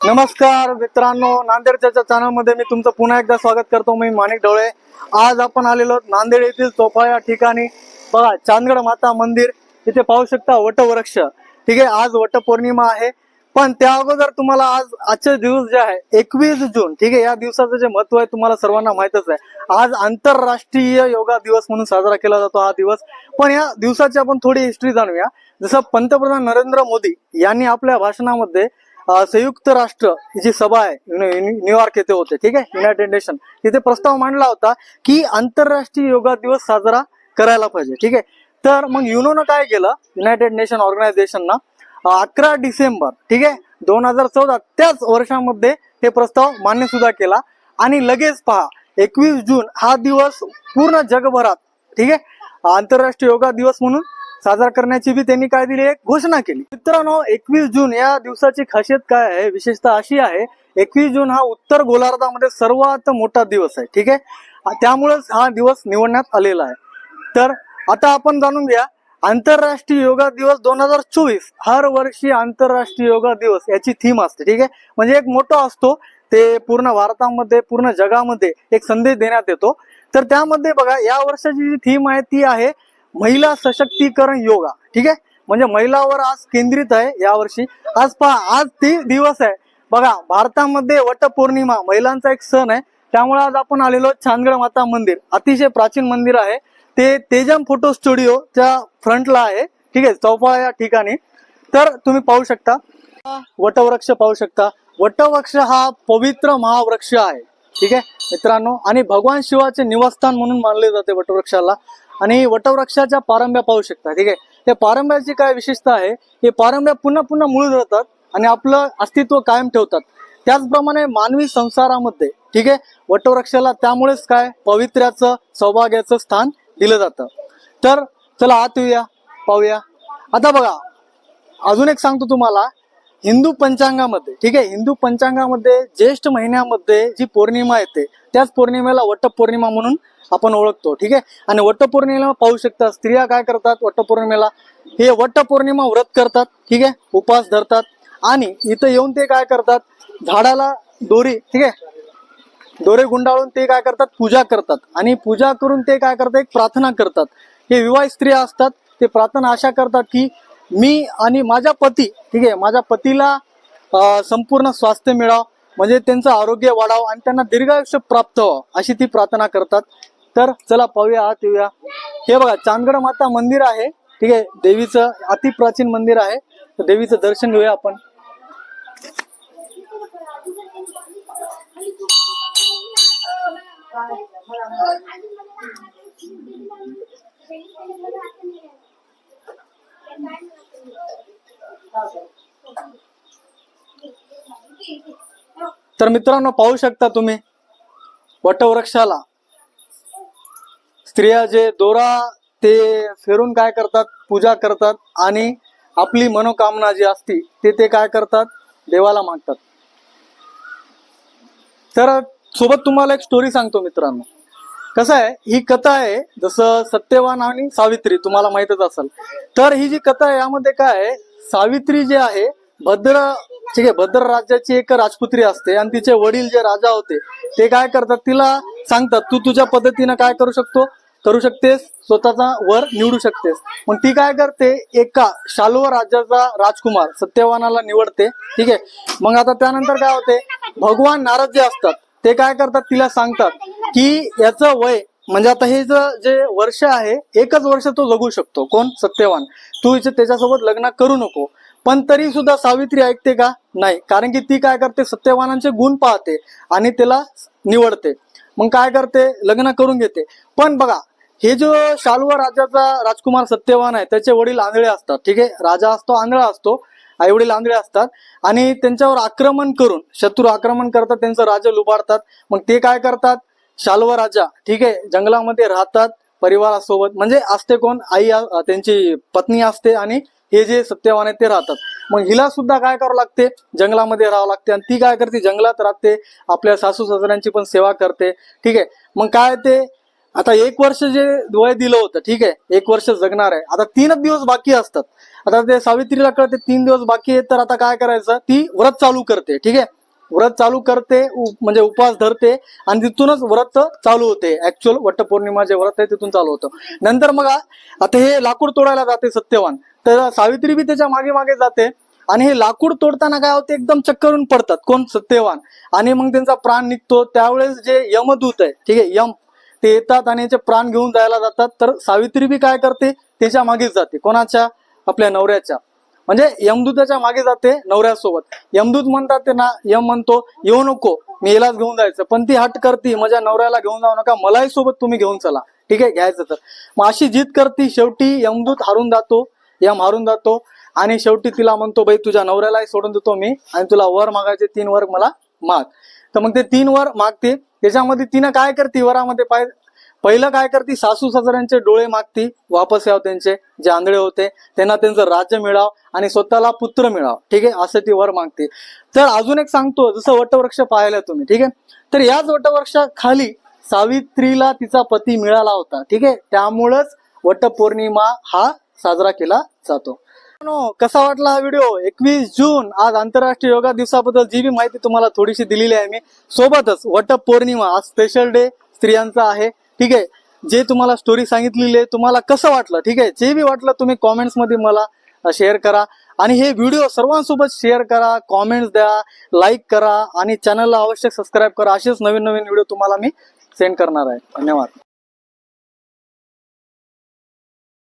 नमस्कार मित्रांनो नांदेडच्या चॅनलमध्ये मी तुमचं पुन्हा एकदा स्वागत करतो. मी माणिक ढवळे. आज आपण आलेलो नांदेड येथील चोफा या ठिकाणी. बघा चांदगड माता मंदिर इथे पाहू शकता वटवृक्ष. ठीक आहे आज वटपौर्णिमा आहे. पण त्या अगोदर तुम्हाला आज आजचे दिवस जे आहे एकवीस जून ठीक आहे या दिवसाचं जे महत्त्व आहे तुम्हाला सर्वांना माहितच आहे. आज आंतरराष्ट्रीय योगा दिवस म्हणून साजरा केला जातो हा दिवस. पण या दिवसाची आपण थोडी हिस्ट्री जाणूया. जसं पंतप्रधान नरेंद्र मोदी यांनी आपल्या भाषणामध्ये संयुक्त राष्ट्र ही जी सभा आहे न्यूयॉर्क येथे होते ठीक आहे? युनायटेड नेशन तिथे प्रस्ताव मांडला होता की आंतरराष्ट्रीय योगा दिवस साजरा करायला पाहिजे ठीक आहे? तर मग युनोनं काय केलं? युनायटेड नेशन ऑर्गनायझेशननं अकरा डिसेंबर ठीक आहे? दोन हजार चौदा त्याच वर्षामध्ये हे प्रस्ताव मान्य सुद्धा केला. आणि लगेच पहा एकवीस जून हा दिवस पूर्ण जगभरात ठीक आहे? आंतरराष्ट्रीय योगा दिवस म्हणून साजरा करण्याची बी त्यांनी काय दिली? एक घोषणा केली. मित्रांनो एकवीस जून या दिवसाची खासियत काय आहे? विशेषतः अशी आहे एकवीस जून हा उत्तर गोलार्धामध्ये सर्वात मोठा दिवस आहे ठीक आहे? त्यामुळेच हा दिवस निवडण्यात आलेला आहे. तर आता आपण जाणून घ्या आंतरराष्ट्रीय योगा दिवस दोन हजार चोवीस हर वर्षी आंतरराष्ट्रीय योगा दिवस याची थीम असते ठीक आहे? म्हणजे एक मोठा असतो ते पूर्ण भारतामध्ये पूर्ण जगामध्ये एक संदेश देण्यात येतो. तर त्यामध्ये बघा या वर्षाची जी थीम आहे ती आहे महिला सशक्तीकरण योगा ठीक आहे? म्हणजे महिलावर आज केंद्रित आहे यावर्षी. आज पहा आज ते दिवस आहे. बघा भारतामध्ये वटपौर्णिमा महिलांचा एक सण आहे. त्यामुळे आज आपण आलेलो छानगड चांदगड माता मंदिर. अतिशय प्राचीन मंदिर आहे. ते तेजम फोटो स्टुडिओच्या फ्रंटला आहे ठीक आहे? चौपाळा या ठिकाणी. तर तुम्ही पाहू शकता. वटवृक्ष पाहू शकता. वटवृक्ष हा पवित्र महावृक्ष आहे ठीक आहे? मित्रांनो आणि भगवान शिवाचे निवासस्थान म्हणून मानले जाते वटवृक्षाला. आणि वटवृक्षाच्या पारंब्या पाहू शकता ठीक आहे? त्या पारंब्याची काय विशेषता आहे? हे पारंब्या पुन्हा पुन्हा मुळ धरतात आणि आपलं अस्तित्व कायम ठेवतात. त्याचप्रमाणे मानवी संसारामध्ये ठीक आहे? वटवृक्षाला त्यामुळेच काय? पवित्र्याचं सौभाग्याचं स्थान दिलं जातं. तर चला आत येऊया पाहूया. आता बघा अजून एक सांगतो तुम्हाला. हिंदू पंचांगामध्ये ठीक आहे? हिंदू पंचांगामध्ये ज्येष्ठ महिन्यामध्ये जी पौर्णिमा येते त्याच पौर्णिमेला वटपौर्णिमा म्हणून आपण ओळखतो ठीक आहे? आणि वटपौर्णिमेला पाहू शकता स्त्रिया काय करतात वटपौर्णिमेला? हे वटपौर्णिमा व्रत करतात ठीक आहे? उपास धरतात. आणि इथं येऊन ते काय करतात? झाडाला दोरी ठीक आहे? दोरे गुंडाळून ते काय करतात? पूजा करतात. आणि पूजा करून ते काय करतात? एक प्रार्थना करतात. हे विवाहित स्त्रिया असतात ते प्रार्थना अशा करतात की मी आणि माझा पती ठीक आहे माझ्या पतीला संपूर्ण स्वास्थ्य मिळावं म्हणजे त्यांचं आरोग्य वाढावं आणि त्यांना दीर्घायुष्य प्राप्त व्हावं अशी ती प्रार्थना करतात. तर चला पाहूया आत येऊया. हे बघा चांदगड माता मंदिर आहे ठीक आहे देवीचं अतिप्राचीन मंदिर आहे. तर देवीचं दर्शन घेऊया आपण. तर मित्रांनो पाहू शकता तुम्ही वटवृक्षाला. स्त्रिया जे दोरा ते फिरून काय करतात? पूजा करतात आणि आपली मनोकामना जी असती ते ते काय करतात? देवाला मागतात. तर सोबत तुम्हाला एक स्टोरी सांगतो मित्रांनो. कसं आहे? ही कथा आहे जसं सत्यवान आणि सावित्री तुम्हाला माहितच असेल. तर ही जी कथा आहे यामध्ये काय आहे? सावित्री जी आहे भद्र ठीक आहे भद्र राज्याची एक राजपुत्री असते आणि तिचे वडील जे राजा होते ते काय करतात तिला सांगतात तू तुझ्या पद्धतीनं काय करू शकतो? करू शकतेस स्वतःचा वर निवडू शकतेस. मग ती काय करते एका शालू राज्याचा राजकुमार सत्यवानाला निवडते ठीक आहे. मग आता त्यानंतर काय होते भगवान नारद जे असतात ते काय करतात तिला सांगतात की याचं वय म्हणजे आता हे जे वर्ष आहे एकच वर्ष तो जगू शकतो. कोण? सत्यवान. तू इथे त्याच्यासोबत लग्न करू नको. पण तरी सुद्धा सावित्री ऐकते का? नाही. कारण की ती काय करते? सत्यवानांचे गुण पाहते आणि त्याला निवडते. मग काय करते? लग्न करून घेते. पण बघा हे जो शाल्व राजाचा राजकुमार सत्यवान आहे त्याचे वडील आंधळे असतात ठीक आहे? राजा असतो आंधळा असतो आई वडील आंधळे असतात आणि त्यांच्यावर आक्रमण करून शत्रू आक्रमण करतात त्यांचं राज्य लुबाडतात. मग ते काय करतात? शालव राजा ठीक आहे? जंगलामध्ये राहतात. परिवारासोबत म्हणजे असते कोण आई त्यांची पत्नी असते आणि हे जे सत्यवान आहे ते राहतात. मग हिला सुद्धा काय करावं लागते? जंगलामध्ये राहावं लागते आणि ती काय करते? जंगलात राहते आपल्या सासू सासऱ्यांची पण सेवा करते. ठीक आहे? मग काय ते आता एक वर्ष जे वय दिलं होतं ठीक आहे? एक वर्ष जगणार आहे. आता तीनच दिवस बाकी असतात. आता ते सावित्रीला कळते तीन दिवस बाकी आहेत तर आता काय करायचं? ती व्रत चालू करते ठीक आहे? व्रत चालू करते म्हणजे उपवास धरते आणि तिथूनच व्रत चालू होते. ऍक्च्युअल वटपौर्णिमा जे व्रत आहे तिथून चालू होतं. नंतर मग आता हे लाकूड तोडायला जाते सत्यवान. तर सावित्री बी त्याच्यामागे मागे जाते आणि हे लाकूड तोडताना काय होते एकदम चक्करून पडतात. कोण? सत्यवान. आणि मग त्यांचा प्राण निघतो. त्यावेळेस जे यमदूत आहे ठीक आहे यम ते येतात आणि याचे प्राण घेऊन जायला जातात. तर सावित्री बी काय करते त्याच्या मागेच जाते. कोणाच्या? आपल्या नवऱ्याच्या. म्हणजे यमदूताच्या मागे जाते नवऱ्यासोबत. यमदूत म्हणतात ते ना यम म्हणतो येऊ नको मी यालाच घेऊन जायचं. पण ती हट करते माझ्या नवऱ्याला घेऊन जाऊ नका मलाही सोबत तुम्ही घेऊन चला. ठीक आहे घ्यायचं तर. मग अशी जिद करते शेवटी यमदूत हारून जातो यम हारून जातो आणि शेवटी तिला म्हणतो बाई तुझ्या नवऱ्यालाही सोडून देतो मी आणि तुला वर मागायचे तीन वर मला माग. तर मग ते तीन वर मागते. त्याच्यामध्ये तिनं काय करते वरामध्ये पाय पहिलं काय करते? सासू सासऱ्यांचे डोळे मागती वापस याव त्यांचे जे आंधळे होते त्यांना त्यांचं राज्य मिळाव आणि स्वतःला पुत्र मिळाव. ठीक आहे? असं ती वर मागते. तर अजून एक सांगतो जसं वटवृक्ष पाहिलं तुम्ही ठीक आहे? तर याच वटवृक्षाखाली सावित्रीला तिचा पती मिळाला होता ठीक आहे? त्यामुळंच वटपौर्णिमा हा साजरा केला जातो. कसा वाटला हा व्हिडिओ? एकवीस जून आज आंतरराष्ट्रीय योगा दिवसाबद्दल जी बी माहिती तुम्हाला थोडीशी दिलेली आहे मी सोबतच वटपौर्णिमा आज स्पेशल डे स्त्रियांचा आहे. ठीक आहे? जे तुम्हाला स्टोरी सांगितलेली आहे तुम्हाला कसं वाटलं? ठीक आहे? जे बी वाटलं तुम्ही कॉमेंट्समध्ये मला शेअर करा. आणि हे व्हिडिओ सर्वांसोबत शेअर करा कॉमेंट्स द्या लाईक करा आणि चॅनलला आवश्यक सबस्क्राईब करा. असेच नवीन नवीन व्हिडिओ तुम्हाला मी सेंड करणार आहे. धन्यवाद.